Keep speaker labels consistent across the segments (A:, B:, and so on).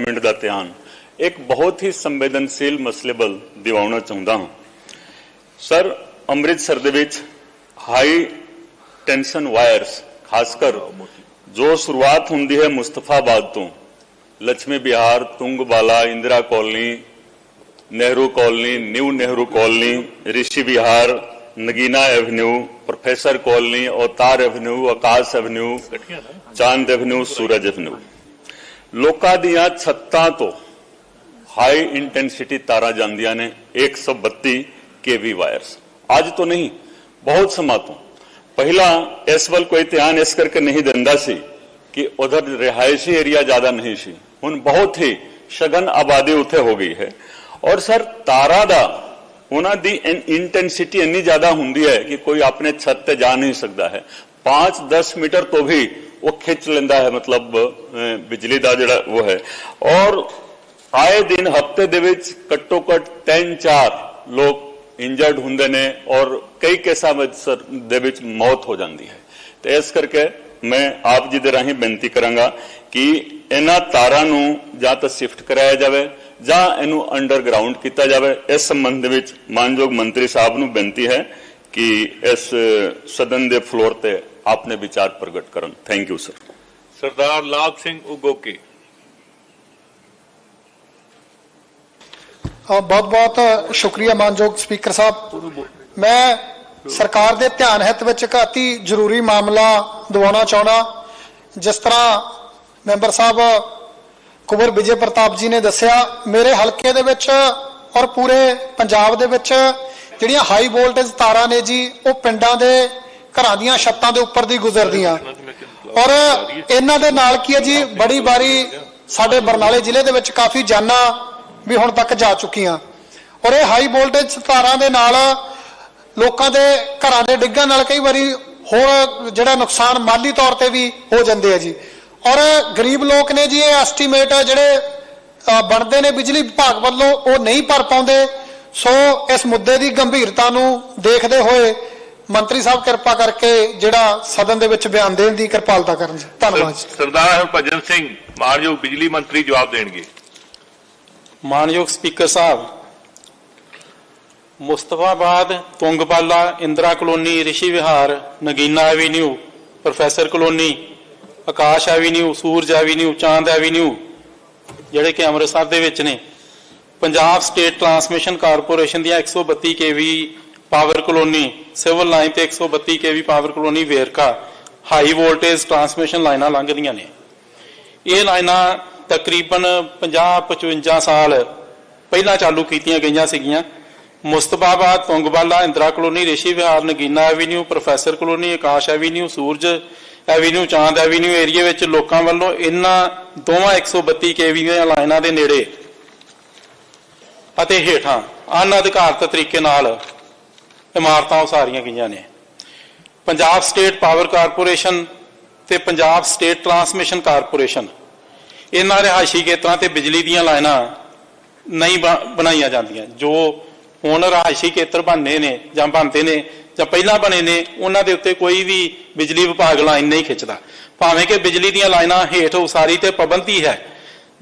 A: Minute ਦਾ ਧਿਆਨ। ਇੱਕ ਬਹੁਤ ਹੀ ਸੰਵੇਦਨਸ਼ੀਲ ਮਸਲੇ ਵੱਲ ਦਿਵਾਉਣਾ ਚਾਹੁੰਦਾ ਹਾਂ। ਸਰ ਅੰਮ੍ਰਿਤਸਰ ਦੇ ਵਿੱਚ ਹਾਈ ਟੈਂਸ਼ਨ ਵਾਇਰਸ ਖਾਸ ਕਰ ਜੋ ਸ਼ੁਰੂਆਤ ਹੁੰਦੀ ਹੈ ਮੁਸਤਫਾਬਾਦ ਤੋਂ Lakshmi Vihar Tungbala Indira colony Nehru colony new Nehru colony Rishi Vihar Nagina avenue professor colony Avtar avenue Akash avenue Chand avenue Suraj avenue. ਲੋਕਾਂ ਦੀਆਂ ਛੱਤਾਂ ਤੋਂ ਹਾਈ ਇੰਟੈਂਸਿਟੀ ਤਾਰਾਂ ਜਾਂਦੀਆਂ ਨੇ 132 ਕੇਵੀ ਵਾਇਰਸ ਅੱਜ ਤੋਂ ਨਹੀਂ, ਬਹੁਤ ਸਮਾਂ ਤੋਂ। ਪਹਿਲਾਂ ਇਸ ਵੱਲ ਕੋਈ ਧਿਆਨ ਇਸ ਕਰਕੇ ਨਹੀਂ ਦਿੰਦਾ ਸੀ ਕਿ ਉਧਰ ਰਿਹਾਇਸ਼ੀ ਏਰੀਆ ਜ਼ਿਆਦਾ ਨਹੀਂ ਸੀ। ਹੁਣ ਬਹੁਤ ਹੀ ਸ਼ਗਨ ਆਬਾਦੀ ਉੱਥੇ ਹੋ ਗਈ ਹੈ। ਔਰ ਸਰ, ਤਾਰਾ ਦਾ ਉਹਨਾਂ ਦੀ ਇੰਟੈਂਸਿਟੀ ਇੰਨੀ ਜ਼ਿਆਦਾ ਹੁੰਦੀ ਹੈ ਕਿ ਕੋਈ ਆਪਣੇ ਛੱਤ ਤੇ ਜਾ ਨਹੀਂ ਸਕਦਾ ਹੈ। 5-10 ਮੀਟਰ ਤੋਂ ਵੀ ਉਹ ਖਿੱਚ ਲੈਂਦਾ ਹੈ, ਮਤਲਬ ਬਿਜਲੀ ਦਾ ਜਿਹੜਾ ਉਹ ਹੈ। ਔਰ ਆਏ ਦਿਨ ਹਫ਼ਤੇ ਦੇ ਵਿੱਚ ਘੱਟੋ ਘੱਟ 3-4 ਲੋਕ ਇੰਜਰਡ ਹੁੰਦੇ ਨੇ ਔਰ ਕਈ ਕੇਸਾਂ ਵਿੱਚ ਦੇ ਵਿੱਚ ਮੌਤ ਹੋ ਜਾਂਦੀ ਹੈ। ਤੇ ਇਸ ਕਰਕੇ ਮੈਂ ਆਪ ਜੀ ਦੇ ਰਾਹੀਂ ਬੇਨਤੀ ਕਰਾਂਗਾ ਕਿ ਇਹਨਾਂ ਤਾਰਾਂ ਨੂੰ ਜਾਂ ਤਾਂ ਸ਼ਿਫਟ ਕਰਾਇਆ ਜਾਵੇ ਜਾਂ ਇਹਨੂੰ ਅੰਡਰਗਰਾਉਂਡ ਕੀਤਾ ਜਾਵੇ। ਇਸ ਸੰਬੰਧ ਦੇ ਵਿੱਚ ਮਾਨਯੋਗ ਮੰਤਰੀ ਸਾਹਿਬ ਨੂੰ ਬੇਨਤੀ ਹੈ ਕਿ ਇਸ ਸਦਨ ਦੇ ਫਲੋਰ ਤੇ ਆਪਣੇ ਵਿਚਾਰ ਪ੍ਰਗਟ ਕਰਨ। ਥੈਂਕ ਯੂ ਸਰ
B: ਸਰਦਾਰ ਲਾਭ ਸਿੰਘ ਉਗੋਕੇ।
C: ਬਹੁਤ ਬਹੁਤ ਸ਼ੁਕਰੀਆ ਮਾਨਯੋਗ ਸਪੀਕਰ ਸਾਹਿਬ। ਮੈਂ ਸਰਕਾਰ ਦੇ ਧਿਆਨ ਹਿੱਤ ਵਿੱਚ ਇੱਕ ਅਤੀ ਜ਼ਰੂਰੀ ਮਾਮਲਾ ਦਿਵਾਉਣਾ ਚਾਹੁੰਦਾ ਜਿਸ ਤਰ੍ਹਾਂ ਮੈਂਬਰ ਸਾਹਿਬ ਕੁਬਰ ਵਿਜੇ ਪ੍ਰਤਾਪ ਜੀ ਨੇ ਦੱਸਿਆ ਮੇਰੇ ਹਲਕੇ ਦੇ ਵਿੱਚ ਔਰ ਪੂਰੇ ਪੰਜਾਬ ਦੇ ਵਿੱਚ ਜਿਹੜੀਆਂ ਹਾਈ ਵੋਲਟੇਜ ਤਾਰਾਂ ਨੇ ਜੀ ਉਹ ਪਿੰਡਾਂ ਦੇ ਘਰਾਂ ਦੀਆਂ ਛੱਤਾਂ ਦੇ ਉੱਪਰ ਦੀ ਗੁਜ਼ਰਦੀਆਂ। ਔਰ ਇਹਨਾਂ ਦੇ ਨਾਲ ਕੀ ਹੈ ਜੀ, ਬੜੀ ਵਾਰੀ ਸਾਡੇ ਬਰਨਾਲੇ ਜ਼ਿਲ੍ਹੇ ਦੇ ਵਿੱਚ ਕਾਫੀ ਜਾਨਾਂ ਵੀ ਹੁਣ ਤੱਕ ਜਾ ਚੁੱਕੀਆਂ। ਔਰ ਇਹ ਹਾਈ ਵੋਲਟੇਜ ਤਾਰਾਂ ਦੇ ਨਾਲ ਲੋਕਾਂ ਦੇ ਘਰਾਂ ਦੇ ਡਿੱਗਣ ਨਾਲ ਕਈ ਵਾਰੀ ਹੋਰ ਜਿਹੜਾ ਨੁਕਸਾਨ ਮਾਲੀ ਤੌਰ ਤੇ ਵੀ ਹੋ ਜਾਂਦੇ ਆ ਜੀ। ਔਰ ਗਰੀਬ ਲੋਕ ਨੇ ਜੀ, ਇਹ ਐਸਟੀਮੇਟ ਜਿਹੜੇ ਬਣਦੇ ਨੇ ਬਿਜਲੀ ਵਿਭਾਗ ਵੱਲੋਂ, ਉਹ ਨਹੀਂ ਭਰ ਪਾਉਂਦੇ। ਸੋ ਇਸ ਮੁੱਦੇ ਦੀ ਗੰਭੀਰਤਾ ਨੂੰ ਦੇਖਦੇ ਹੋਏ ਮੰਤਰੀ ਸਾਹਿਬ ਕਿਰਪਾ ਕਰਕੇ ਜਿਹੜਾ ਸਦਨ ਦੇ ਵਿੱਚ ਬਿਆਨ ਦੇਣ ਦੀ ਕਿਰਪਾਲਤਾ ਕਰਨ ਜੀ। ਧੰਨਵਾਦ ਜੀ।
B: ਸਰਦਾਰ ਹਰਭਜਨ ਸਿੰਘ ਮਾਨਯੋਗ ਬਿਜਲੀ ਮੰਤਰੀ ਜਵਾਬ ਦੇਣਗੇ।
D: ਮਾਨਯੋਗ ਸਪੀਕਰ ਸਾਹਿਬ Mustafabad Tungbala Indira colony Rishi Vihar Nagina avenue professor colony Akash avenue Suraj avenue Chand avenue ਜਿਹੜੇ ਕਿ ਅੰਮ੍ਰਿਤਸਰ ਦੇ ਵਿੱਚ ਨੇ ਪੰਜਾਬ ਸਟੇਟ ਟਰਾਂਸਮਿਸ਼ਨ ਕਾਰਪੋਰੇਸ਼ਨ ਦੀਆਂ 132 KV power colony, civil line ਤੇ 132 KV power colony Verka, high voltage transmission ਲਾਈਨਾਂ ਲੰਘਦੀਆਂ ਨੇ। ਇਹ ਲਾਈਨਾਂ ਤਕਰੀਬਨ 50-55 ਸਾਲ ਪਹਿਲਾਂ ਚਾਲੂ ਕੀਤੀਆਂ ਗਈਆਂ ਸੀਗੀਆਂ। ਮੁਸਤਫਾਬਾਦ, ਤੁੰਗਵਾਲਾ, Indira Colony, Rishi Vihar, Nagina Avenue, Professor Colony, Akash Avenue, Suraj Avenue, Chand Avenue area ਵਿੱਚ ਲੋਕਾਂ ਵੱਲੋਂ ਇਹਨਾਂ ਦੋਵਾਂ 132 ਕੇਵੀ ਦੀਆਂ ਲਾਈਨਾਂ ਦੇ ਨੇੜੇ ਅਤੇ ਹੇਠਾਂ ਅਨਅਧਿਕਾਰਤ ਤਰੀਕੇ ਨਾਲ ਇਮਾਰਤਾਂ ਉਸਾਰੀਆਂ ਗਈਆਂ ਨੇ। ਪੰਜਾਬ ਸਟੇਟ ਪਾਵਰ ਕਾਰਪੋਰੇਸ਼ਨ ਤੇ ਪੰਜਾਬ ਸਟੇਟ ਟਰਾਂਸਮਿਸ਼ਨ ਕਾਰਪੋਰੇਸ਼ਨ ਇਹਨਾਂ ਰਿਹਾਇਸ਼ੀ ਖੇਤਰਾਂ ਤੇ ਬਿਜਲੀ ਦੀਆਂ ਲਾਈਨਾਂ ਨਹੀਂ ਬਣਾਈਆਂ ਜਾਂਦੀਆਂ। ਜੋ ਹੁਣ ਰਿਹਾਇਸ਼ੀ ਖੇਤਰ ਬਣਨੇ ਨੇ ਜਾਂ ਬਣਦੇ ਨੇ ਜਾਂ ਪਹਿਲਾਂ ਬਣੇ ਨੇ, ਉਹਨਾਂ ਦੇ ਉੱਤੇ ਕੋਈ ਵੀ ਬਿਜਲੀ ਵਿਭਾਗ ਲਾਈਨ ਨਹੀਂ ਖਿੱਚਦਾ। ਭਾਵੇਂ ਕਿ ਬਿਜਲੀ ਦੀਆਂ ਲਾਈਨਾਂ ਹੇਠ ਉਸਾਰੀ ਤੇ ਪਾਬੰਦੀ ਹੈ।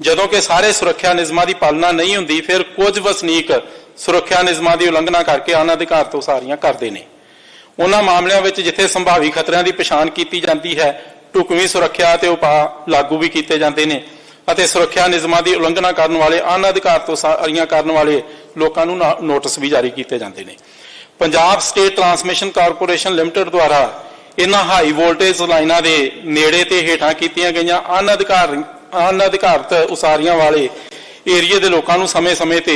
D: ਜਦੋਂ ਕਿ ਸਾਰੇ ਸੁਰੱਖਿਆ ਨਿਯਮਾਂ ਦੀ ਪਾਲਣਾ ਨਹੀਂ ਹੁੰਦੀ, ਫਿਰ ਕੁਝ ਵਸਨੀਕ ਸੁਰੱਖਿਆ ਨਿਯਮਾਂ ਦੀ ਉਲੰਘਣਾ ਕਰਕੇ ਅਨਅਧਿਕਾਰਤ ਉਸਾਰੀਆਂ ਕਰਦੇ ਨੇ। ਉਹਨਾਂ ਮਾਮਲਿਆਂ ਵਿੱਚ ਜਿੱਥੇ ਸੰਭਾਵੀ ਖਤਰਿਆਂ ਦੀ ਪਛਾਣ ਕੀਤੀ ਜਾਂਦੀ ਹੈ, ਢੁਕਵੀਂ ਸੁਰੱਖਿਆ ਤੇ ਉਪਾਅ ਲਾਗੂ ਵੀ ਕੀਤੇ ਜਾਂਦੇ ਨੇ ਅਤੇ ਸੁਰੱਖਿਆ ਨਿਯਮਾਂ ਦੀ ਉਲੰਘਣਾ ਕਰਨ ਵਾਲੇ ਅਨਅਧਿਕਾਰਤ ਉਸਾਰੀਆਂ ਕਰਨ ਵਾਲੇ ਲੋਕਾਂ ਨੂੰ ਨੋਟਿਸ ਵੀ ਜਾਰੀ ਕੀਤੇ ਜਾਂਦੇ ਨੇ। Punjab state transmission corporation limited ਦੁਆਰਾ ਇਹਨਾਂ ਹਾਈ ਵੋਲਟੇਜ ਲਾਈਨਾਂ ਦੇ ਨੇੜੇ ਤੇ ਹੇਠਾਂ ਕੀਤੀਆਂ ਗਈਆਂ ਅਨਅਧਿਕਾਰ ਅਨਅਧਿਕਾਰਤ ਉਸਾਰੀਆਂ ਵਾਲੇ ਏਰੀਏ ਦੇ ਲੋਕਾਂ ਨੂੰ ਸਮੇਂ-ਸਮੇਂ ਤੇ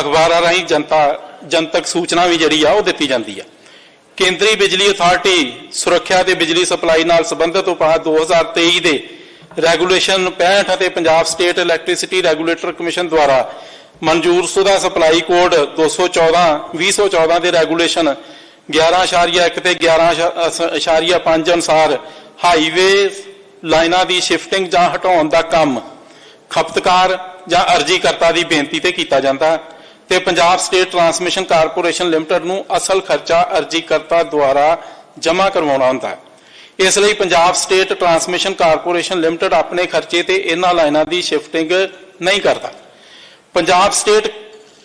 D: ਅਖਬਾਰਾਂ ਰਾਹੀਂ ਜਨਤਾ ਜਨਤਕ ਸੂਚਨਾ ਵੀ ਜਿਹੜੀ ਆ ਉਹ ਦਿੱਤੀ ਜਾਂਦੀ ਆ। ਕੇਂਦਰੀ ਬਿਜਲੀ ਅਥਾਰਟੀ ਸੁਰੱਖਿਆ ਤੇ ਬਿਜਲੀ ਸਪਲਾਈ ਨਾਲ ਸੰਬੰਧਿਤ ਉਪਾਅ 2023 ਦੇ ਰੈਗੂਲੇਸ਼ਨ 65 ਅਤੇ Punjab state electricity regulator commission ਦੁਆਰਾ ਮਨਜ਼ੂਰ ਸੁਦਾ ਸਪਲਾਈ ਕੋਡ 214 2014 ਦੇ ਰੈਗੂਲੇਸ਼ਨ 11.1 ਤੇ 11.5 ਅਨੁਸਾਰ ਹਾਈਵੇ ਲਾਈਨਾਂ ਦੀ ਸ਼ਿਫਟਿੰਗ ਜਾਂ ਹਟਾਉਣ ਦਾ ਕੰਮ ਖਪਤਕਾਰ ਜਾਂ ਅਰਜ਼ੀ ਕਰਤਾ ਦੀ ਬੇਨਤੀ ਤੇ ਕੀਤਾ ਜਾਂਦਾ। ਹੈ ਤੇ Punjab state transmission corporation limited ਨੂੰ ਅਸਲ ਖਰਚਾ ਅਰਜ਼ੀਕਰਤਾ ਦੁਆਰਾ ਜਮ੍ਹਾਂ ਕਰਵਾਉਣਾ ਹੁੰਦਾ ਹੈ। ਇਸ ਲਈ Punjab state transmission corporation limited ਆਪਣੇ ਖਰਚੇ ਤੇ ਇਹਨਾਂ ਲਾਈਨਾਂ ਦੀ ਸ਼ਿਫਟਿੰਗ ਨਹੀਂ ਕਰਦਾ। ਪੰਜਾਬ ਸਟੇਟ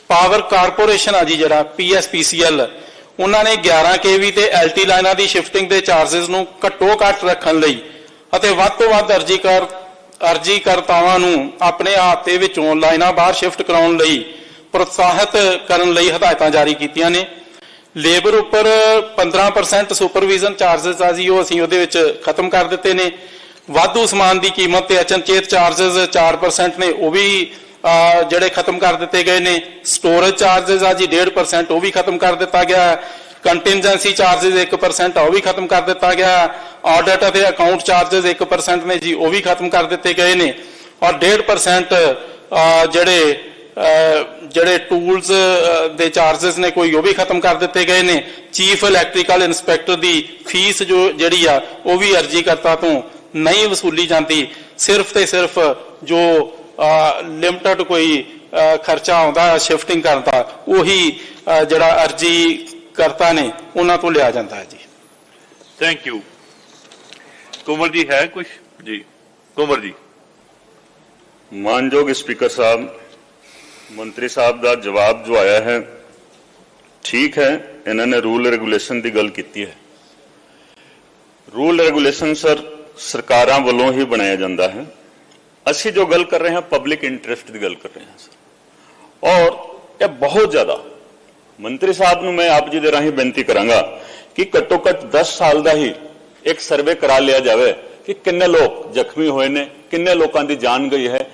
D: ਪਾਵਰ ਕਾਰਪੋਰੇਸ਼ਨ ਆ ਜੀ ਜਿਹੜਾ ਪੀਐਸਪੀਸੀਐਲ ਉਹਨਾਂ ਨੇ 11 ਕੇਵੀ ਤੇ ਐਲਟੀ ਲਾਈਨਾਂ ਦੀ ਸ਼ਿਫਟਿੰਗ ਦੇ ਚਾਰजेस ਨੂੰ ਘੱਟੋ ਘੱਟ ਰੱਖਣ ਲਈ ਅਤੇ ਵੱਧ ਤੋਂ ਵੱਧ ਅਰਜੀ ਕਰ ਅਰਜੀ ਕਰਤਾਵਾਂ ਨੂੰ ਆਪਣੇ ਆਪ ਹਾਤੇ ਵਿੱਚੋਂ ਲਾਈਨਾਂ ਬਾਹਰ ਸ਼ਿਫਟ ਕਰਾਉਣ ਲਈ ਪ੍ਰੋਤਸਾਹਿਤ ਕਰਨ ਲਈ ਹਦਾਇਤਾਂ ਜਾਰੀ ਕੀਤੀਆਂ ਨੇ। ਲੇਬਰ ਉੱਪਰ 15% ਸੁਪਰਵਿਜ਼ਨ ਚਾਰजेस ਆ ਜੀ, ਉਹ ਅਸੀਂ ਉਹਦੇ ਵਿੱਚ ਖਤਮ ਕਰ ਦਿੱਤੇ ਨੇ। ਵਾਧੂ ਸਮਾਨ ਦੀ ਕੀਮਤ ਤੇ ਅਚਨਚੇਤ ਚਾਰजेस 4% ਨੇ, ਉਹ ਵੀ ਜਿਹੜੇ ਖਤਮ ਕਰ ਦਿੱਤੇ ਗਏ ਨੇ। ਸਟੋਰੇਜ ਚਾਰजेस ਆ ਜੀ 1.5% ਉਹ ਵੀ ਖਤਮ ਕਰ ਦਿੱਤਾ ਗਿਆ। ਕੰਟਿੰਜੈਂਸੀ ਚਾਰजेस 1% ਉਹ ਵੀ ਖਤਮ ਕਰ ਦਿੱਤਾ ਗਿਆ। ਆਡਿਟ ਅਤੇ ਅਕਾਊਂਟ ਚਾਰजेस 1% ਨੇ ਜੀ, ਉਹ ਵੀ ਖਤਮ ਕਰ ਦਿੱਤੇ ਗਏ ਨੇ। ਔਰ 1.5% ਜਿਹੜੇ ਜਿਹੜੇ ਟੂਲਸ ਦੇ ਚਾਰजेस ਨੇ ਕੋਈ ਉਹ ਵੀ ਖਤਮ ਕਰ ਦਿੱਤੇ ਗਏ ਨੇ। ਚੀਫ ਇਲੈਕਟ੍ਰੀਕਲ ਇਨਸਪੈਕਟਰ ਦੀ ਫੀਸ ਜੋ ਜਿਹੜੀ ਆ ਉਹ ਵੀ ਅਰਜੀ ਕਰਤਾ ਤੋਂ ਨਹੀਂ ਵਸੂਲੀ ਜਾਂਦੀ। ਸਿਰਫ ਤੇ ਸਿਰਫ ਜੋ ਲਿਮਟਡ ਕੋਈ ਖਰਚਾ ਆਉਂਦਾ ਸ਼ਿਫਟਿੰਗ ਕਰਨ ਦਾ ਉਹੀ ਜਿਹੜਾ ਅਰਜੀ ਕਰਤਾ ਨੇ ਉਹਨਾਂ ਤੋਂ ਲਿਆ ਜਾਂਦਾ ਹੈ ਜੀ।
B: ਥੈਂਕ ਯੂ ਕੁਮਰ ਜੀ ਹੈ ਕੁਝ ਜੀ। ਕੁਮਰ ਜੀ
A: ਮਾਨਯੋਗ ਸਪੀਕਰ ਸਾਹਿਬ ਮੰਤਰੀ ਸਾਹਿਬ ਦਾ ਜਵਾਬ ਜੋ ਆਇਆ ਹੈ, ਠੀਕ ਹੈ, ਇਹਨਾਂ ਨੇ ਰੂਲ ਰੈਗੂਲੇਸ਼ਨ ਦੀ ਗੱਲ ਕੀਤੀ ਹੈ। ਰੂਲ ਰੈਗੂਲੇਸ਼ਨ ਸਰ ਸਰਕਾਰਾਂ ਵੱਲੋਂ ਹੀ ਬਣਾਇਆ ਜਾਂਦਾ ਹੈ। ਅਸੀਂ ਜੋ ਗੱਲ ਕਰ ਰਹੇ ਹਾਂ ਪਬਲਿਕ ਇੰਟਰਸਟ ਦੀ ਗੱਲ ਕਰ ਰਹੇ ਹਾਂ ਸਰ। ਔਰ ਇਹ ਬਹੁਤ ਜ਼ਿਆਦਾ, ਮੰਤਰੀ ਸਾਹਿਬ ਨੂੰ ਮੈਂ ਆਪ ਜੀ ਦੇ ਰਾਹੀਂ ਬੇਨਤੀ ਕਰਾਂਗਾ ਕਿ ਘੱਟੋ ਘੱਟ 10 ਸਾਲ ਦਾ ਹੀ ਇੱਕ ਸਰਵੇ ਕਰਾ ਲਿਆ ਜਾਵੇ ਕਿ ਕਿੰਨੇ ਲੋਕ ਜ਼ਖਮੀ ਹੋਏ ਨੇ, ਕਿੰਨੇ ਲੋਕਾਂ ਦੀ ਜਾਨ ਗਈ ਹੈ।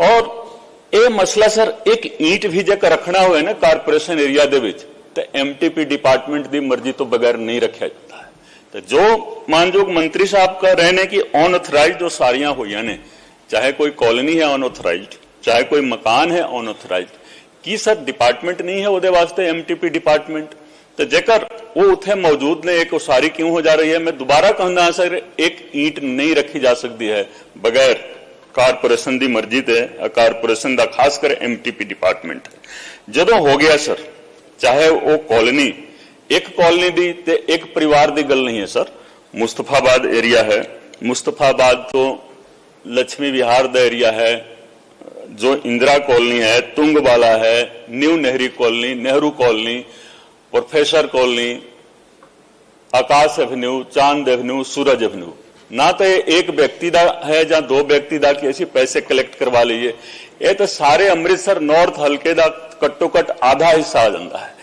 A: ਔਰ ਇਹ ਮਸਲਾ ਸਰ, ਇੱਕ ਈਟ ਵੀ ਜੇਕਰ ਰੱਖਣਾ ਹੋਵੇ ਨਾ ਕਾਰਪੋਰੇਸ਼ਨ ਏਰੀਆ ਦੇ ਵਿੱਚ, ਤੇ ਐਮਟੀਪੀ ਡਿਪਾਰਟਮੈਂਟ ਦੀ ਮਰਜ਼ੀ ਤੋਂ ਬਗੈਰ ਨਹੀਂ ਰੱਖਿਆ ਜਾਂਦਾ। ਹੈ ਤੇ ਜੋ ਮਾਨਯੋਗ ਮੰਤਰੀ ਸਾਹਿਬ ਕਹ ਰਹੇ ਨੇ ਕਿ ਅਨਆਥੋਰਾਈਜ਼ਡ ਜੋ ਸਾਰੀਆਂ ਹੋਈਆਂ ਨੇ, ਚਾਹੇ ਕੋਈ ਕਲੋਨੀ ਹੈ ਅਨਆਥੋਰਾਈਜ਼ਡ ਚਾਹੇ ਕੋਈ ਮਕਾਨ ਹੈ ਅਨਆਥੋਰਾਈਜ਼ਡ ਕੀ ਸਰ ਡਿਪਾਰਟਮੈਂਟ ਨਹੀਂ ਹੈ ਉਹਦੇ ਵਾਸਤੇ ਐਮਟੀਪੀ ਡਿਪਾਰਟਮੈਂਟ? ਤੇ ਜੇਕਰ ਉਹ ਉੱਥੇ ਮੌਜੂਦ ਨੇ, ਇੱਕ ਉਸਾਰੀ ਕਿਉਂ ਹੋ ਜਾ ਰਹੀ ਹੈ? ਮੈਂ ਦੁਬਾਰਾ ਕਹਿੰਦਾ ਹਾਂ ਸਰ, ਇੱਕ ਈਂਟ ਨਹੀਂ ਰੱਖੀ ਜਾ ਸਕਦੀ ਹੈ, ਬਗੈਰ ਕਾਰਪੋਰੇਸ਼ਨ ਦੀ ਮਰਜ਼ੀ ਤੇ ਕਾਰਪੋਰੇਸ਼ਨ ਦਾ ਖਾਸ ਕਰ ਐਮਟੀਪੀ ਡਿਪਾਰਟਮੈਂਟ ਜਦੋਂ ਹੋ ਗਿਆ ਸਰ, ਚਾਹੇ ਉਹ ਕਾਲੋਨੀ ਇੱਕ ਕਾਲੋਨੀ ਦੀ ਤੇ ਇੱਕ ਪਰਿਵਾਰ ਦੀ ਗੱਲ ਨਹੀਂ ਹੈ ਸਰ। ਮੁਸਤਫਾਬਾਦ ਏਰੀਆ ਹੈ। ਮੁਸਤਫਾਬਾਦ ਤੋਂ ਲక్ష్ਮੀ ਵਿਹਾਰ ਦਾ ਏਰੀਆ ਹੈ। जो इंदिरा कॉलोनी है तुंग वाला है New Nehru Colony Nehru Colony Professor Colony Akash Avenue Chand Avenue Suraj Avenue ਨਾ ਤਾਂ ਇਹ ਇੱਕ ਵਿਅਕਤੀ ਦਾ ਹੈ ਜਾਂ ਦੋ ਵਿਅਕਤੀ ਦਾ ਕਿ ਅਸੀਂ ਪੈਸੇ ਕਲੈਕਟ ਕਰਵਾ ਲਈਏ। ਇਹ ਤਾਂ ਸਾਰੇ ਅੰਮ੍ਰਿਤਸਰ ਨਾਰਥ ਹਲਕੇ ਦਾ ਘੱਟੋ ਘੱਟ ਆਧਾ ਹਿੱਸਾ ਆ ਜਾਂਦਾ ਹੈ।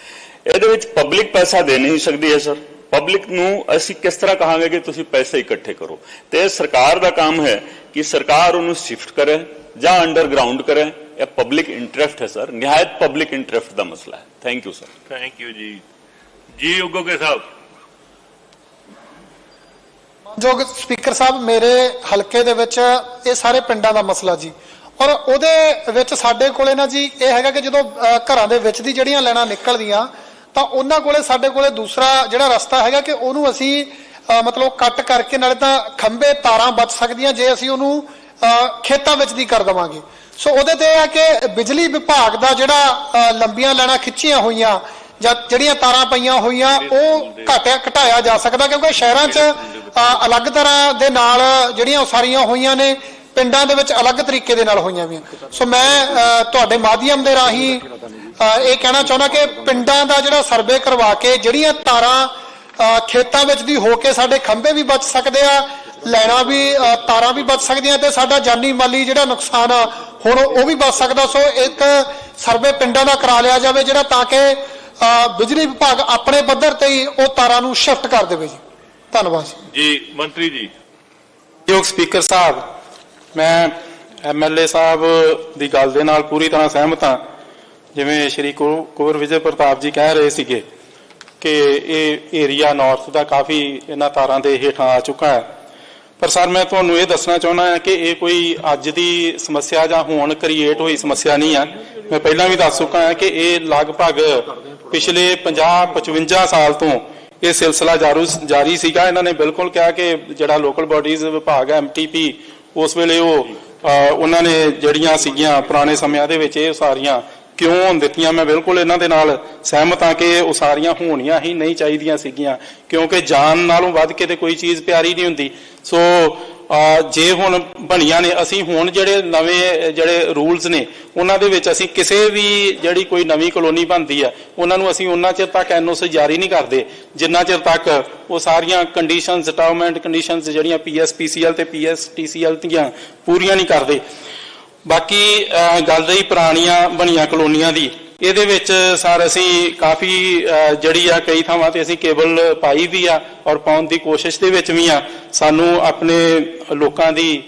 A: ਇਹਦੇ ਵਿੱਚ ਪਬਲਿਕ ਪੈਸਾ ਦੇ ਨਹੀਂ ਸਕਦੀ ਹੈ ਸਰ ਪਬਲਿਕ ਨੂੰ ਅਸੀਂ ਕਿਸ ਤਰ੍ਹਾਂ ਕਹਾਂਗੇ ਕਿ ਤੁਸੀਂ ਪੈਸੇ ਇਕੱਠੇ ਕਰੋ? ਤੇ ਇਹ ਸਰਕਾਰ ਦਾ ਕੰਮ ਹੈ ਕਿ ਸਰਕਾਰ ਉਹਨੂੰ ਸ਼ਿਫਟ ਕਰੇ ਜਾਂ ਅੰਡਰਗਰਾਉਂਡ ਕਰੇ। ਇਹ ਪਬਲਿਕ ਇੰਟਰਸਟ ਹੈ ਸਰ ਨਿਹਾਇਤ ਪਬਲਿਕ ਇੰਟਰਸਟ ਦਾ ਮਸਲਾ ਹੈ। Thank you sir
B: thank you ji. ਜੀ ਉਗੋਕੇ ਸਾਹਿਬ।
C: ਜੋ ਸਪੀਕਰ ਸਾਹਿਬ ਮੇਰੇ ਹਲਕੇ ਦੇ ਵਿੱਚ ਇਹ ਸਾਰੇ ਪਿੰਡਾਂ ਦਾ ਮਸਲਾ ਜੀ। ਔਰ ਉਹਦੇ ਵਿੱਚ ਸਾਡੇ ਕੋਲੇ ਨਾ ਜੀ, ਇਹ ਹੈਗਾ ਕਿ ਜਦੋਂ ਘਰਾਂ ਦੇ ਵਿੱਚ ਦੀ ਜਿਹੜੀਆਂ ਲੈਣਾ ਨਿਕਲਦੀਆਂ, ਤਾਂ ਉਹਨਾਂ ਕੋਲੇ ਸਾਡੇ ਕੋਲੇ ਦੂਸਰਾ ਜਿਹੜਾ ਰਸਤਾ ਹੈਗਾ ਕਿ ਉਹਨੂੰ ਅਸੀਂ ਮਤਲਬ ਕੱਟ ਕਰਕੇ ਨਾਲੇ ਤਾਂ ਖੰਭੇ, ਤਾਰਾਂ ਬਚ ਸਕਦੀਆਂ ਜੇ ਅਸੀਂ ਉਹਨੂੰ ਖੇਤਾਂ ਵਿੱਚ ਦੀ ਕਰ ਦਵਾਂਗੇ। ਸੋ ਉਹਦੇ ਤੇ ਇਹ ਹੈ ਕਿ ਬਿਜਲੀ ਵਿਭਾਗ ਦਾ ਜਿਹੜਾ ਲੰਬੀਆਂ ਲੈਣਾ ਖਿੱਚੀਆਂ ਹੋਈਆਂ ਜਾਂ ਜਿਹੜੀਆਂ ਤਾਰਾਂ ਪਈਆਂ ਹੋਈਆਂ, ਉਹ ਘਟਿਆ ਘਟਾਇਆ ਜਾ ਸਕਦਾ, ਕਿਉਂਕਿ ਸ਼ਹਿਰਾਂ 'ਚ ਅਲੱਗ ਤਰ੍ਹਾਂ ਦੇ ਨਾਲ ਜਿਹੜੀਆਂ ਉਸਾਰੀਆਂ ਹੋਈਆਂ ਨੇ, ਪਿੰਡਾਂ ਦੇ ਵਿੱਚ ਅਲੱਗ ਤਰੀਕੇ ਦੇ ਨਾਲ ਹੋਈਆਂ ਵੀ ਸੋ ਮੈਂ ਤੁਹਾਡੇ ਮਾਧਿਅਮ ਦੇ ਰਾਹੀਂ ਇਹ ਕਹਿਣਾ ਚਾਹੁੰਦਾ ਕਿ ਪਿੰਡਾਂ ਦਾ ਜਿਹੜਾ ਸਰਵੇ ਕਰਵਾ ਕੇ ਜਿਹੜੀਆਂ ਤਾਰਾਂ ਖੇਤਾਂ ਵਿੱਚ ਦੀ ਹੋ ਕੇ ਸਾਡੇ ਖੰਭੇ ਵੀ ਬਚ ਸਕਦੇ ਆ, ਲੈਣਾ ਵੀ ਤਾਰਾਂ ਵੀ ਬਚ ਸਕਦੀਆਂ ਤੇ ਸਾਡਾ ਜਾਨੀ ਮਾਲੀ ਜਿਹੜਾ ਨੁਕਸਾਨ ਆ, ਹੁਣ ਉਹ ਵੀ ਬਚ ਸਕਦਾ। ਸੋ ਇੱਕ ਸਰਵੇ ਪਿੰਡਾਂ ਦਾ ਕਰਾ ਲਿਆ ਜਾਵੇ ਜਿਹੜਾ ਤਾਂ ਕਿ ਬਿਜਲੀ ਵਿਭਾਗ ਆਪਣੇ ਪੱਧਰ ਤੇ ਹੀ ਉਹ ਤਾਰਾਂ ਨੂੰ ਸ਼ਿਫਟ ਕਰ ਦੇਵੇ ਜੀ। ਧੰਨਵਾਦ ਜੀ।
B: ਮੰਤਰੀ ਜੀ।
D: ਯੋਗ ਸਪੀਕਰ ਸਾਹਿਬ ਮੈਂ ਐਮਐਲਏ ਸਾਹਿਬ ਦੀ ਗੱਲ ਦੇ ਨਾਲ ਪੂਰੀ ਤਰ੍ਹਾਂ ਸਹਿਮਤ ਹਾਂ। ਜਿਵੇਂ ਸ਼੍ਰੀ ਕੁੰਵਰ ਵਿਜੇ ਪ੍ਰਤਾਪ ਜੀ ਕਹਿ ਰਹੇ ਸੀਗੇ ਕਿ ਇਹ ਏਰੀਆ ਨਾਰਥ ਦਾ ਕਾਫੀ ਇਹਨਾਂ ਤਾਰਾਂ ਦੇ ਹੇਠਾਂ ਆ ਚੁੱਕਾ ਹੈ। ਪਰ ਸਰ ਮੈਂ ਤੁਹਾਨੂੰ ਇਹ ਦੱਸਣਾ ਚਾਹੁੰਦਾ ਹਾਂ ਕਿ ਇਹ ਕੋਈ ਅੱਜ ਦੀ ਸਮੱਸਿਆ ਜਾਂ ਹੁਣ ਕ੍ਰੀਏਟ ਹੋਈ ਸਮੱਸਿਆ ਨਹੀਂ ਹੈ। ਮੈਂ ਪਹਿਲਾਂ ਵੀ ਦੱਸ ਚੁੱਕਾ ਹਾਂ ਕਿ ਇਹ ਲਗਭਗ ਪਿਛਲੇ 50 55 ਸਾਲ ਤੋਂ ਇਹ ਸਿਲਸਿਲਾ ਜਾਰੂ, ਜਾਰੀ ਸੀਗਾ। ਇਹਨਾਂ ਨੇ ਬਿਲਕੁਲ ਕਿਹਾ ਕਿ ਜਿਹੜਾ ਲੋਕਲ ਬਾਡੀਜ਼ ਵਿਭਾਗ ਹੈ ਐਮਟੀਪੀ ਉਸ ਵੇਲੇ ਉਹ ਉਹਨਾਂ ਨੇ ਜਿਹੜੀਆਂ ਸੀਗੀਆਂ ਪੁਰਾਣੇ ਸਮਿਆਂ ਦੇ ਵਿੱਚ ਇਹ ਸਾਰੀਆਂ ਕਿਉਂ ਹੋਣ ਦਿੱਤੀਆਂ? ਮੈਂ ਬਿਲਕੁਲ ਇਹਨਾਂ ਦੇ ਨਾਲ ਸਹਿਮਤ ਹਾਂ ਕਿ ਉਹ ਸਾਰੀਆਂ ਹੋਣੀਆਂ ਹੀ ਨਹੀਂ ਚਾਹੀਦੀਆਂ ਸੀਗੀਆਂ, ਕਿਉਂਕਿ ਜਾਨ ਨਾਲੋਂ ਵੱਧ ਕੇ ਤੇ ਕੋਈ ਚੀਜ਼ ਪਿਆਰੀ ਨਹੀਂ ਹੁੰਦੀ। ਸੋ ਜੇ ਹੁਣ ਬਣੀਆਂ ਨੇ, ਅਸੀਂ ਹੁਣ ਜਿਹੜੇ ਨਵੇਂ, ਜਿਹੜੇ ਰੂਲਸ ਨੇ ਉਹਨਾਂ ਦੇ ਵਿੱਚ ਅਸੀਂ ਕਿਸੇ ਵੀ ਜਿਹੜੀ ਕੋਈ ਨਵੀਂ ਕਲੋਨੀ ਬਣਦੀ ਆ, ਉਹਨਾਂ ਨੂੰ ਅਸੀਂ ਉਹਨਾਂ ਚਿਰ ਤੱਕ ਐਨਓਸੀ ਜਾਰੀ ਨਹੀਂ ਕਰਦੇ। ਜਿੰਨਾ ਚਿਰ ਤੱਕ ਉਹ ਸਾਰੀਆਂ ਕੰਡੀਸ਼ਨਸ ਟਰਮ ਕੰਡੀਸ਼ਨਸ ਜਿਹੜੀਆਂ ਪੀਐਸਪੀਸੀਐਲ ਤੇ ਪੀਐਸਟੀਸੀਐਲ ਦੀਆਂ ਪੂਰੀਆਂ ਨਹੀਂ ਕਰਦੇ। ਬਾਕੀ ਗੱਲ ਰਹੀ ਪੁਰਾਣੀਆਂ ਬਣੀਆਂ ਕਲੋਨੀਆਂ ਦੀ, ਇਹਦੇ ਵਿੱਚ ਸਰ ਅਸੀਂ ਕਾਫੀ ਜਿਹੜੀ ਆ ਕਈ ਥਾਵਾਂ ਤੇ ਅਸੀਂ ਕੇਬਲ ਪਾਈ ਵੀ ਆ ਔਰ ਪਾਉਣ ਦੀ ਕੋਸ਼ਿਸ਼ ਦੇ ਵਿੱਚ ਵੀ ਆ। ਸਾਨੂੰ ਆਪਣੇ ਲੋਕਾਂ ਦੀ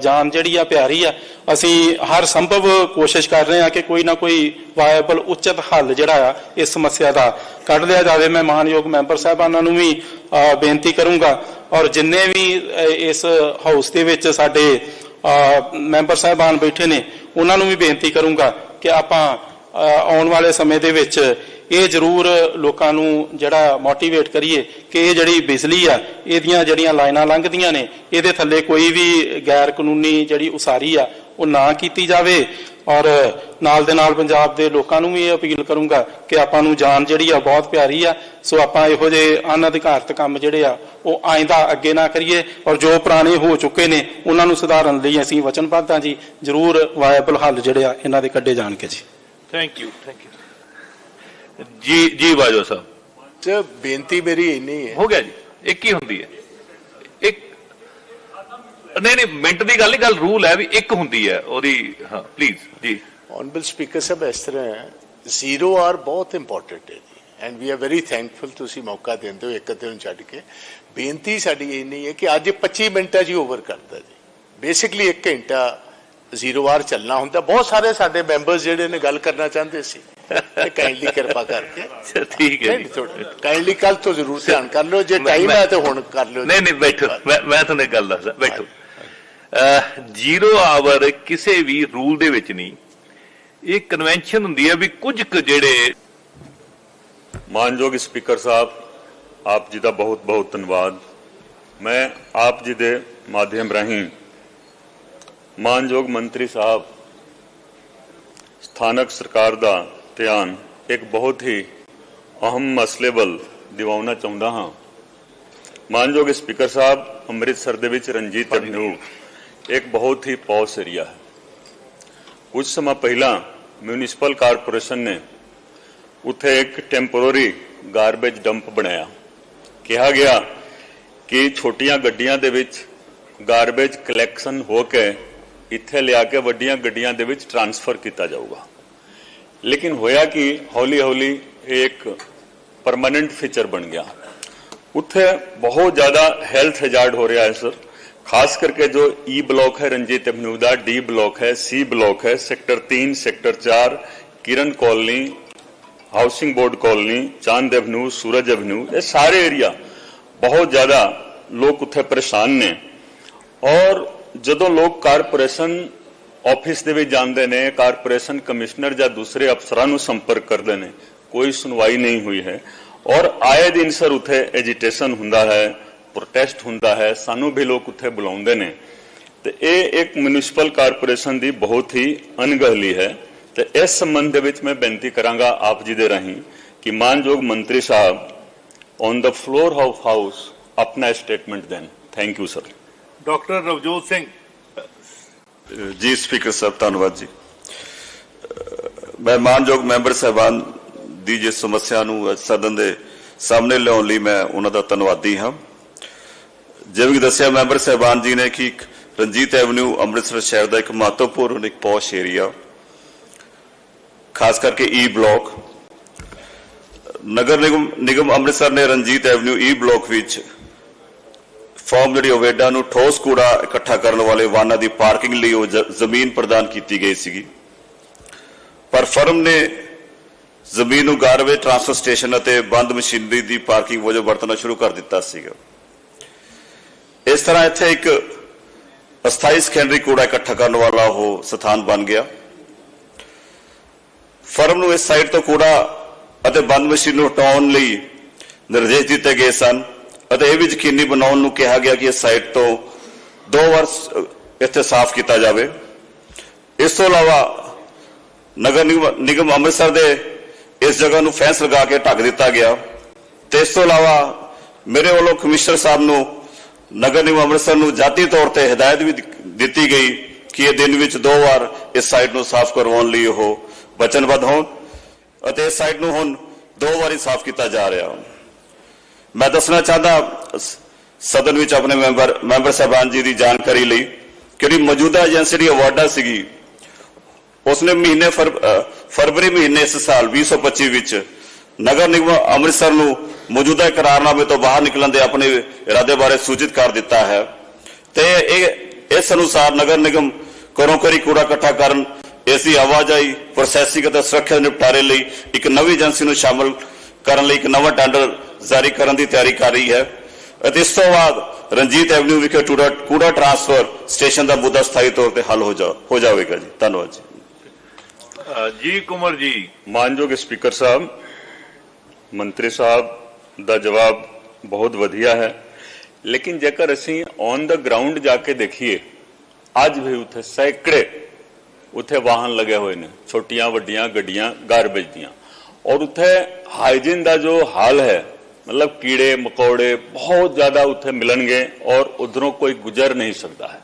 D: ਜਾਨ ਜਿਹੜੀ ਆ, ਪਿਆਰੀ ਆ। ਅਸੀਂ ਹਰ ਸੰਭਵ ਕੋਸ਼ਿਸ਼ ਕਰ ਰਹੇ ਹਾਂ ਕਿ ਕੋਈ ਨਾ ਕੋਈ ਵਾਇਬਲ ਉਚਿਤ ਹੱਲ ਜਿਹੜਾ ਆ, ਇਸ ਸਮੱਸਿਆ ਦਾ ਕੱਢ ਲਿਆ ਜਾਵੇ। ਮੈਂ ਮਾਨਯੋਗ ਮੈਂਬਰ ਸਾਹਿਬਾਨਾਂ ਨੂੰ ਵੀ ਬੇਨਤੀ ਕਰੂੰਗਾ ਔਰ ਜਿੰਨੇ ਵੀ ਇਸ ਹਾਊਸ ਦੇ ਵਿੱਚ ਸਾਡੇ ਮੈਂਬਰ ਸਾਹਿਬਾਨ ਬੈਠੇ ਨੇ, ਉਹਨਾਂ ਨੂੰ ਵੀ ਬੇਨਤੀ ਕਰੂੰਗਾ ਕਿ ਆਪਾਂ ਆਉਣ ਵਾਲੇ ਸਮੇਂ ਦੇ ਵਿੱਚ ਇਹ ਜ਼ਰੂਰ ਲੋਕਾਂ ਨੂੰ ਜਿਹੜਾ ਮੋਟੀਵੇਟ ਕਰੀਏ ਕਿ ਇਹ ਜਿਹੜੀ ਬਿਜਲੀ ਆ, ਇਹਦੀਆਂ ਜਿਹੜੀਆਂ ਲਾਈਨਾਂ ਲੰਘਦੀਆਂ ਨੇ, ਇਹਦੇ ਥੱਲੇ ਕੋਈ ਵੀ ਗੈਰ ਕਾਨੂੰਨੀ ਜਿਹੜੀ ਉਸਾਰੀ ਆ, ਉਹ ਨਾ ਕੀਤੀ ਜਾਵੇ। ਔਰ ਨਾਲ ਦੇ ਨਾਲ ਪੰਜਾਬ ਦੇ ਲੋਕਾਂ ਨੂੰ ਵੀ ਇਹ ਅਪੀਲ ਕਰੂੰਗਾ ਕਿ ਆਪਾਂ ਨੂੰ ਜਾਨ ਜਿਹੜੀ ਆ ਬਹੁਤ ਪਿਆਰੀ ਆ। ਸੋ ਆਪਾਂ ਇਹੋ ਜਿਹੇ ਅਨਅਧਿਕਾਰਤ ਕੰਮ ਜਿਹੜੇ ਆ, ਉਹ ਆਇੰਦਾ ਅੱਗੇ ਨਾ ਕਰੀਏ। ਔਰ ਜੋ ਪੁਰਾਣੇ ਹੋ ਚੁੱਕੇ ਨੇ, ਉਹਨਾਂ ਨੂੰ ਸੁਧਾਰਨ ਲਈ ਅਸੀਂ ਵਚਨਬੱਧ ਹਾਂ ਜੀ ਜ਼ਰੂਰ ਵਾਇਬਲ ਹੱਲ ਜਿਹੜੇ ਆ, ਇਹਨਾਂ ਦੇ ਕੱਢੇ ਜਾਣਗੇ ਜੀ।
B: ਥੈਂਕ ਯੂ ਥੈਂਕ ਯੂ ਜੀ ਜੀ ਬਾਜੋ ਸਾਹਿਬ।
E: ਤੇ ਬੇਨਤੀ ਮੇਰੀ ਇੰਨੀ ਹੈ।
B: ਹੋ ਗਿਆ ਜੀ। ਇੱਕ ਹੀ ਹੁੰਦੀ ਹੈ। ਇੱਕ ਨਹੀਂ ਨਹੀਂ ਮਿੰਟ ਦੀ ਗੱਲ ਨਹੀਂ ਗੱਲ ਰੂਲ ਹੈ ਵੀ ਇੱਕ ਹੁੰਦੀ ਹੈ ਉਹਦੀ। ਹਾਂ ਪਲੀਜ਼ ਜੀ।
E: ਆਨਰੇਬਲ ਸਪੀਕਰ ਸਾਹਿਬ ਇਸ ਤਰ੍ਹਾਂ ਜ਼ੀਰੋ ਆਰ ਬਹੁਤ ਇੰਪੋਰਟੈਂਟ ਹੈ ji. And we are very thankful ਤੁਸੀਂ ਮੌਕਾ ਦਿੰਦੇ ਹੋ ਇੱਕ ਅੱਧੇ ਨੂੰ ਛੱਡ ਕੇ। ਬੇਨਤੀ ਸਾਡੀ ਇੰਨੀ ਹੈ ਕਿ ਅੱਜ 25 ਮਿੰਟਾਂ ਹੀ ਓਵਰ ਕਰਦਾ ਜੀ। ਬੇਸਿਕਲੀ 1 ਘੰਟਾ ਜ਼ੀਰੋ ਆਰ ਚੱਲਣਾ ਹੁੰਦਾ। ਬਹੁਤ ਸਾਰੇ ਸਾਡੇ ਮੈਂਬਰਸ ਜਿਹੜੇ ਨੇ ਗੱਲ ਕਰਨਾ ਚਾਹੁੰਦੇ ਸੀ। ਕਾਈਂਡਲੀ ਕਿਰਪਾ ਕਰਕੇ।
B: ਠੀਕ ਹੈ
E: ਨਹੀਂ
B: ਜੀ।
E: ਕਾਈਂਡਲੀ ਕੱਲ ਤੋਂ ਜ਼ਰੂਰ ਧਿਆਨ ਕਰ ਲਿਓ ਜੇ ਟਾਈਮ ਹੈ ਤਾਂ ਹੁਣ ਕਰ ਲਿਓ
B: ਨਹੀਂ ਨਹੀਂ ਬੈਠੋ। ਮੈਂ ਮੈਂ ਤੁਹਾਨੂੰ ਇੱਕ ਗੱਲ ਦੱਸਦਾ ਬੈਠੋ। ਜ਼ੀਰੋ ਆਵਰ ਕਿਸੇ ਵੀ ਰੂਲ ਦੇ ਵਿੱਚ ਨਹੀਂ। ਇਹ ਕਨਵੈਨਸ਼ਨ ਹੁੰਦੀ ਹੈ ਵੀ ਕੁਝ ਕੁ ਜਿਹੜੇ
A: ਮਾਨਯੋਗ ਸਪੀਕਰ ਸਾਹਿਬ ਆਪ ਜੀ ਦਾ ਬਹੁਤ ਬਹੁਤ ਧੰਨਵਾਦ। ਮੈਂ ਆਪ ਜੀ ਦੇ ਮਾਧਿਅਮ ਰਾਹੀਂ ਮਾਨਯੋਗ ਮੰਤਰੀ ਸਾਹਿਬ ਸਥਾਨਕ ਸਰਕਾਰ ਦਾ ਧਿਆਨ ਇੱਕ ਬਹੁਤ ਹੀ ਅਹਮ ਮਸਲੇ ਵੱਲ ਦਿਵਾਉਣਾ ਚਾਹੁੰਦਾ ਹਾਂ। ਮਾਨਯੋਗ ਸਪੀਕਰ ਸਾਹਿਬ ਅੰਮ੍ਰਿਤਸਰ ਦੇ ਵਿੱਚ ਰਣਜੀਤ ਐਵਨਿਊ ਇੱਕ ਬਹੁਤ ਹੀ ਪੌਸ ਏਰੀਆ ਹੈ। ਕੁਝ ਸਮਾਂ ਪਹਿਲਾਂ ਮਿਊਨਿਸਪਲ ਕਾਰਪੋਰੇਸ਼ਨ ਨੇ ਉੱਥੇ ਇੱਕ ਟੈਂਪੋਰਰੀ ਗਾਰਬੇਜ ਡੰਪ ਬਣਾਇਆ। ਕਿਹਾ ਗਿਆ ਕਿ ਛੋਟੀਆਂ ਗੱਡੀਆਂ ਦੇ ਵਿੱਚ ਗਾਰਬੇਜ ਕਲੈਕਸ਼ਨ ਹੋ ਕੇ ਇੱਥੇ ਲਿਆ ਕੇ ਵੱਡੀਆਂ ਗੱਡੀਆਂ ਦੇ ਵਿੱਚ ਟਰਾਂਸਫਰ ਕੀਤਾ ਜਾਊਗਾ। ਲੇਕਿਨ ਹੋਇਆ ਕਿ, ਹੌਲੀ ਹੌਲੀ ਇਹ ਇੱਕ ਪਰਮਾਨੈਂਟ ਫੀਚਰ ਬਣ ਗਿਆ। ਉੱਥੇ ਬਹੁਤ ਜ਼ਿਆਦਾ ਹੈਲਥ ਹੈਜਾਰਡ ਹੋ ਰਿਹਾ ਹੈ ਸਰ ਖਾਸ ਕਰਕੇ ਜੋ e ਈ ਬਲਾਕ ਹੈ, ਰਣਜੀਤ ਐਵਨਿਊ ਦਾ ਡੀ ਬਲਾਕ ਹੈ ਸੀ ਬਲਾਕ ਹੈ sector 3 sector 4 Kiran Colony housing board colony Chand Avenue Suraj Avenue ਇਹ ਸਾਰੇ ਏਰੀਆ ਬਹੁਤ ਜ਼ਿਆਦਾ ਲੋਕ ਉੱਥੇ ਪਰੇਸ਼ਾਨ ਨੇ। ਔਰ ਜਦੋਂ ਲੋਕ ਕਾਰਪੋਰੇਸ਼ਨ ਆਫਿਸ ਦੇ ਵਿੱਚ ਜਾਂਦੇ ਨੇ ਕਾਰਪੋਰੇਸ਼ਨ ਕਮਿਸ਼ਨਰ ਜਾਂ ਦੂਸਰੇ ਅਫਸਰਾਂ ਨੂੰ ਸੰਪਰਕ ਕਰਦੇ ਨੇ, ਕੋਈ ਸੁਣਵਾਈ ਨਹੀਂ ਹੋਈ ਹੈ। ਔਰ ਆਏ ਦਿਨ ਸਰ ਉੱਥੇ ਐਜੀਟੇਸ਼ਨ ਹੁੰਦਾ ਹੈ ਪ੍ਰੋਟੈਸਟ ਹੁੰਦਾ ਹੈ, ਸਾਨੂੰ ਵੀ ਲੋਕ ਉੱਥੇ ਬੁਲਾਉਂਦੇ ਨੇ। ਤੇ ਇਹ ਇੱਕ ਮਿਊਨਿਸਪਲ ਕਾਰਪੋਰੇਸ਼ਨ ਦੀ ਬਹੁਤ ਹੀ ਅਣਗਹਿਲੀ ਹੈ। ਤੇ ਇਸ ਸੰਬੰਧ ਦੇ ਵਿੱਚ ਮੈਂ ਬੇਨਤੀ ਕਰਾਂਗਾ ਆਪ ਜੀ ਦੇ ਰਾਹੀਂ ਕਿ ਮਾਨਯੋਗ ਮੰਤਰੀ Sahib on the floor of house ਆਪਣਾ ਸਟੇਟਮੈਂਟ ਦੇਣ। Thank you sir
B: doctor Ravjot Singh
F: ji, speaker Sahib, ਧੰਨਵਾਦ ਜੀ। ਅਹ ਮੈਂ ਮਾਨਯੋਗ ਮੈਂਬਰ ਸਾਹਿਬਾਨ ਦੀ ਜੇ ਸਮੱਸਿਆ ਨੂੰ ਅੱਜ ਸਦਨ ਦੇ ਸਾਹਮਣੇ ਲਿਆਉਣ ਲਈ ਮੈਂ ਉਹਨਾਂ ਦਾ ਧੰਨਵਾਦੀ ਹਾਂ। ਜਿਵੇਂ ਕਿ ਦੱਸਿਆ, ਮੈਂਬਰ ਸਾਹਿਬਾਨ ਜੀ ਨੇ ਕਿ ਰਣਜੀਤ ਐਵਨਿਊ ਅੰਮ੍ਰਿਤਸਰ ਸ਼ਹਿਰ ਦਾ ਇੱਕ ਮਹੱਤਵਪੂਰਨ ਇੱਕ ਪੌਸ਼ ਏਰੀਆ, ਖਾਸ ਕਰਕੇ ਈ ਬਲਾਕ। ਨਗਰ ਨਿਗਮ ਨਿਗਮ ਅੰਮ੍ਰਿਤਸਰ ਨੇ ਰਣਜੀਤ ਐਵਨਿਊ ਈ ਬਲਾਕ ਵਿੱਚ ਫਾਰਮ ਜਿਹੜੀ ਓਵੇਡਾ ਨੂੰ ਠੋਸ ਕੂੜਾ ਇਕੱਠਾ ਕਰਨ ਵਾਲੇ ਵਾਹਨਾਂ ਦੀ ਪਾਰਕਿੰਗ ਲਈ ਉਹ ਜ- ਜ਼ਮੀਨ ਪ੍ਰਦਾਨ ਕੀਤੀ ਗਈ ਸੀਗੀ। ਪਰ ਫਰਮ ਨੇ ਜ਼ਮੀਨ ਨੂੰ ਗਾਰਬੇਜ ਟਰਾਂਸਫਰ ਸਟੇਸ਼ਨ ਅਤੇ ਬੰਦ ਮਸ਼ੀਨਰੀ ਦੀ ਪਾਰਕਿੰਗ ਵਜੋਂ ਵਰਤਣਾ ਸ਼ੁਰੂ ਕਰ ਦਿੱਤਾ ਸੀਗਾ। ਇਸ ਤਰ੍ਹਾਂ ਇੱਥੇ ਇੱਕ ਅਸਥਾਈ ਸੈਕੰਡਰੀ ਕੂੜਾ ਇਕੱਠਾ ਕਰਨ ਵਾਲਾ ਉਹ ਸਥਾਨ ਬਣ ਗਿਆ। ਫਰਮ ਨੂੰ ਇਸ ਸਾਈਟ ਤੋਂ ਕੂੜਾ ਅਤੇ ਬੰਦ ਮਸ਼ੀਨ ਨੂੰ ਹਟਾਉਣ ਲਈ ਨਿਰਦੇਸ਼ ਦਿੱਤੇ ਗਏ ਸਨ। ਅਤੇ ਇਹ ਵੀ ਯਕੀਨੀ ਬਣਾਉਣ ਨੂੰ ਕਿਹਾ ਗਿਆ ਕਿ ਇਸ ਸਾਈਟ ਤੋਂ ਦੋ ਵਾਰ ਇੱਥੇ ਸਾਫ਼ ਕੀਤਾ ਜਾਵੇ। ਇਸ ਤੋਂ ਇਲਾਵਾ ਨਗਰ ਨਿਗਮ ਨਿਗਮ ਅੰਮ੍ਰਿਤਸਰ ਦੇ ਇਸ ਜਗ੍ਹਾ ਨੂੰ ਫੈਂਸ ਲਗਾ ਕੇ ਢੱਕ ਦਿੱਤਾ ਗਿਆ ਤੇ ਇਸ ਤੋਂ ਇਲਾਵਾ ਮੇਰੇ ਵੱਲੋਂ ਕਮਿਸ਼ਨਰ ਸਾਹਿਬ ਨੂੰ ਨਗਰ ਨਿਗਮ ਅੰਮ੍ਰਿਤਸਰ ਨੂੰ ਜਾਤੀ ਤੌਰ ਤੇ ਹਦਾਇਤ ਵੀ ਦਿੱਤੀ ਗਈ ਕਿ ਇਹ ਦਿਨ ਵਿੱਚ ਦੋ ਵਾਰ ਇਸ ਸਾਈਟ ਨੂੰ ਸਾਫ਼ ਕਰਵਾਉਣ ਲਈ ਉਹ ਵਚਨਬੱਧ ਹੋਣ ਅਤੇ ਇਸ ਸਾਈਟ ਨੂੰ ਹੁਣ ਦੋ ਵਾਰੀ ਸਾਫ਼ ਕੀਤਾ ਜਾ ਰਿਹਾ ਮੈਂ ਦੱਸਣਾ ਚਾਹੁੰਦਾ ਸਦਨ ਵਿੱਚ ਆਪਣੇ ਮੈਂਬਰ ਮੈਂਬਰ ਸਾਹਿਬਾਨ ਜੀ ਦੀ ਜਾਣਕਾਰੀ ਲਈ ਕਿ ਮੌਜੂਦਾ ਏਜੰਸੀ ਦੀ ਅਵਾਰਡਾ ਸੀਗੀ। ਉਸਨੇ ਮਹੀਨੇ ਫਰਵਰੀ ਮਹੀਨੇ ਇਸ ਸਾਲ 2025 ਵਿੱਚ ਨਗਰ ਨਿਗਮ ਅੰਮ੍ਰਿਤਸਰ ਨੂੰ ਮੌਜੂਦਾ ਇਕਰਾਰਨਾਮੇ ਤੋਂ ਬਾਹਰ ਨਿਕਲਣ ਦੇ ਆਪਣੇ ਇਰਾਦੇ ਬਾਰੇ ਸੂਚਿਤ ਕਰ ਦਿੱਤਾ ਹੈ। ਤੇ ਇਹ, ਇਸ ਅਨੁਸਾਰ ਨਗਰ ਨਿਗਮ ਘਰੋਂ ਘਰੀ ਕੂੜਾ ਇਕੱਠਾ ਕਰਨ, ਇਸ ਦੀ ਆਵਾਜਾਈ ਪ੍ਰੋਸੈਸਿੰਗ ਅਤੇ ਸੁਰੱਖਿਆ ਨਿਪਟਾਰੇ ਲਈ ਇੱਕ ਨਵੀਂ ਏਜੰਸੀ ਨੂੰ ਸ਼ਾਮਲ ਕਰਨ ਲਈ ਇੱਕ ਨਵਾਂ ਟੈਂਡਰ ਜਾਰੀ ਕਰਨ ਦੀ ਤਿਆਰੀ ਕਰ ਰਹੀ ਹੈ। ਅਤੇ ਇਸ ਤੋਂ ਬਾਅਦ ਰਣਜੀਤ ਐਵਨਿਊ ਵਿਖੇ ਕੂੜਾ ਕੂੜਾ ਟਰਾਂਸਫਰ ਸਟੇਸ਼ਨ ਦਾ ਮੁੱਦਾ ਸਥਾਈ ਤੌਰ ਤੇ ਹੱਲ ਹੋ ਜਾ ਹੋ ਜਾਵੇਗਾ ਜੀ। ਧੰਨਵਾਦ ਜੀ।
B: ਜੀ ਕੁਮਰ ਜੀ।
A: ਮਾਨਯੋਗ ਸਪੀਕਰ ਸਾਹਿਬ ਮੰਤਰੀ ਸਾਹਿਬ ਦਾ ਜਵਾਬ ਬਹੁਤ ਵਧੀਆ ਹੈ। ਲੇਕਿਨ ਜੇਕਰ ਅਸੀਂ ਔਨ ਦਾ ਗਰਾਊਂਡ ਜਾ ਕੇ ਦੇਖੀਏ ਅੱਜ ਵੀ ਉੱਥੇ ਸੈਂਕੜੇ ਉੱਥੇ ਵਾਹਨ ਲੱਗੇ ਹੋਏ ਨੇ। ਛੋਟੀਆਂ ਵੱਡੀਆਂ ਗੱਡੀਆਂ ਗਾਰਬੇਜ ਦੀਆਂ। ਔਰ ਉੱਥੇ ਹਾਈਜੀਨ ਦਾ ਜੋ ਹਾਲ ਹੈ ਮਤਲਬ ਕੀੜੇ, ਮਕੌੜੇ ਬਹੁਤ ਜ਼ਿਆਦਾ ਉੱਥੇ ਮਿਲਣਗੇ ਔਰ ਉਧਰੋਂ ਕੋਈ ਗੁਜ਼ਰ ਨਹੀਂ ਸਕਦਾ ਹੈ।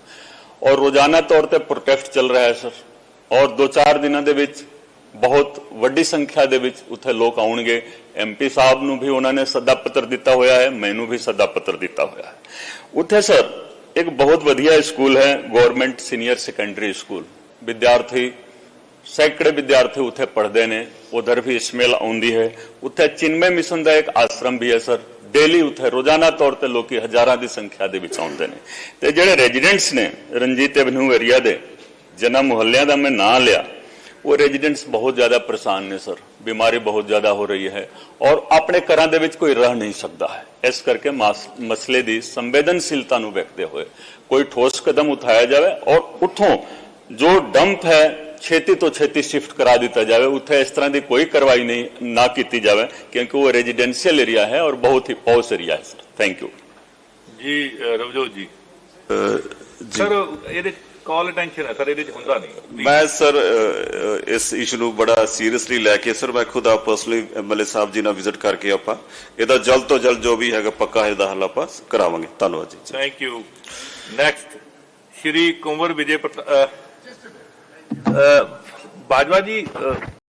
A: ਔਰ ਰੋਜ਼ਾਨਾ ਤੌਰ ਤੇ ਪ੍ਰੋਟੈਸਟ ਚੱਲ ਰਿਹਾ ਹੈ ਸਰ। ਔਰ ਦੋ ਚਾਰ ਦਿਨਾਂ ਦੇ ਵਿੱਚ ਬਹੁਤ ਵੱਡੀ ਸੰਖਿਆ ਦੇ ਵਿੱਚ ਉੱਥੇ ਲੋਕ ਆਉਣਗੇ। ਐਮਪੀ ਸਾਹਿਬ ਨੂੰ ਵੀ ਉਹਨਾਂ ਨੇ ਸੱਦਾ ਪੱਤਰ ਦਿੱਤਾ ਹੋਇਆ ਹੈ, ਮੈਨੂੰ ਵੀ ਸੱਦਾ ਪੱਤਰ ਦਿੱਤਾ ਹੋਇਆ ਹੈ। ਉੱਥੇ ਸਰ, ਇੱਕ ਬਹੁਤ ਵਧੀਆ ਸਕੂਲ ਹੈ, ਗਵਰਨਮੈਂਟ ਸੀਨੀਅਰ ਸੈਕੰਡਰੀ ਸਕੂਲ। ਵਿਦਿਆਰਥੀ ਸੈਂਕੜੇ ਵਿਦਿਆਰਥੀ ਉੱਥੇ ਪੜ੍ਹਦੇ ਨੇ, ਉਧਰ ਵੀ ਇਸਮੇਲ ਆਉਂਦੀ ਹੈ। ਉੱਥੇ ਚਿਨਮय ਮਿਸ਼ਨ ਦਾ ਇੱਕ ਆਸ਼ਰਮ ਵੀ ਹੈ, ਸਰ। ਡੇਲੀ ਉੱਥੇ ਰੋਜ਼ਾਨਾ ਤੌਰ ਤੇ ਲੋਕੀ ਹਜ਼ਾਰਾਂ ਦੀ ਸੰਖਿਆ ਦੇ ਵਿੱਚ ਆਉਂਦੇ ਨੇ। ਤੇ ਜਿਹੜੇ ਰੈਜ਼ੀਡੈਂਟਸ ਨੇ, ਰਣਜੀਤ ਐਵਨਿਊ ਏਰੀਆ ਦੇ, ਜਿਨ੍ਹਾਂ ਮੁਹੱਲਿਆਂ ਦਾ ਮੈਂ ਨਾਂ ਲਿਆ, ਉਹ ਰੈਜ਼ੀਡੈਂਟਸ ਬਹੁਤ ਜ਼ਿਆਦਾ ਪਰੇਸ਼ਾਨ ਨੇ, ਸਰ। ਬਿਮਾਰੀ ਬਹੁਤ ਜ਼ਿਆਦਾ ਹੋ ਰਹੀ ਹੈ ਔਰ ਆਪਣੇ ਘਰਾਂ ਦੇ ਵਿੱਚ ਕੋਈ ਰਹਿ ਨਹੀਂ ਸਕਦਾ ਹੈ। ਇਸ ਕਰਕੇ ਮਾਸ- ਮਸਲੇ ਦੀ ਸੰਵੇਦਨਸ਼ੀਲਤਾ ਨੂੰ ਵੇਖਦੇ ਹੋਏ ਕੋਈ ਠੋਸ ਕਦਮ ਉਠਾਇਆ ਜਾਵੇ ਔਰ ਉੱਥੋਂ ਜੋ ਡੰਪ ਹੈ ਛੇਤੀ ਤੋਂ ਛੇਤੀ ਸ਼ਿਫਟ ਕਰਾ ਦਿੱਤਾ ਜਾਵੇ। ਉੱਥੇ ਇਸ ਤਰ੍ਹਾਂ ਦੀ ਕੋਈ ਕਾਰਵਾਈ ਨਹੀਂ ਨਾ ਕੀਤੀ ਜਾਵੇ ਕਿਉਂਕਿ ਉਹ ਰੈਜ਼ੀਡੈਂਸ਼ੀਅਲ ਏਰੀਆ ਹੈ ਔਰ ਬਹੁਤ ਹੀ ਪੌਸ਼ ਏਰੀਆ ਹੈ ਥੈਂਕ ਯੂ
B: ਜੀ ਰਵਜੋਤ ਜੀ। ਸਰ ਇਹਦੇ ਕਾਲ ਅਟੈਂਸ਼ਨ ਹੈ ਸਰ ਇਹਦੇ ਚ ਹੁੰਦਾ ਨਹੀਂ।
F: ਮੈਂ ਸਰ ਇਸ ਇਸ਼ੂ ਨੂੰ ਬੜਾ ਸੀਰੀਅਸਲੀ ਲੈ ਕੇ ਸਰ ਮੈਂ ਖੁਦ ਆਪ ਪਰਸਨਲੀ ਐਮਐਲਏ ਸਾਹਿਬ ਜੀ ਨਾਲ ਵਿਜ਼ਿਟ ਕਰਕੇ ਆਪਾਂ ਇਹਦਾ ਜਲਦ ਤੋਂ ਜਲਦ ਜੋ ਵੀ ਹੈਗਾ ਪੱਕਾ ਇਹਦਾ ਹੱਲ ਆਪਾਂ ਕਰਾਵਾਂਗੇ। ਧੰਨਵਾਦ ਜੀ।
B: Thank you next Shri Kunwar Vijay Bajwa ji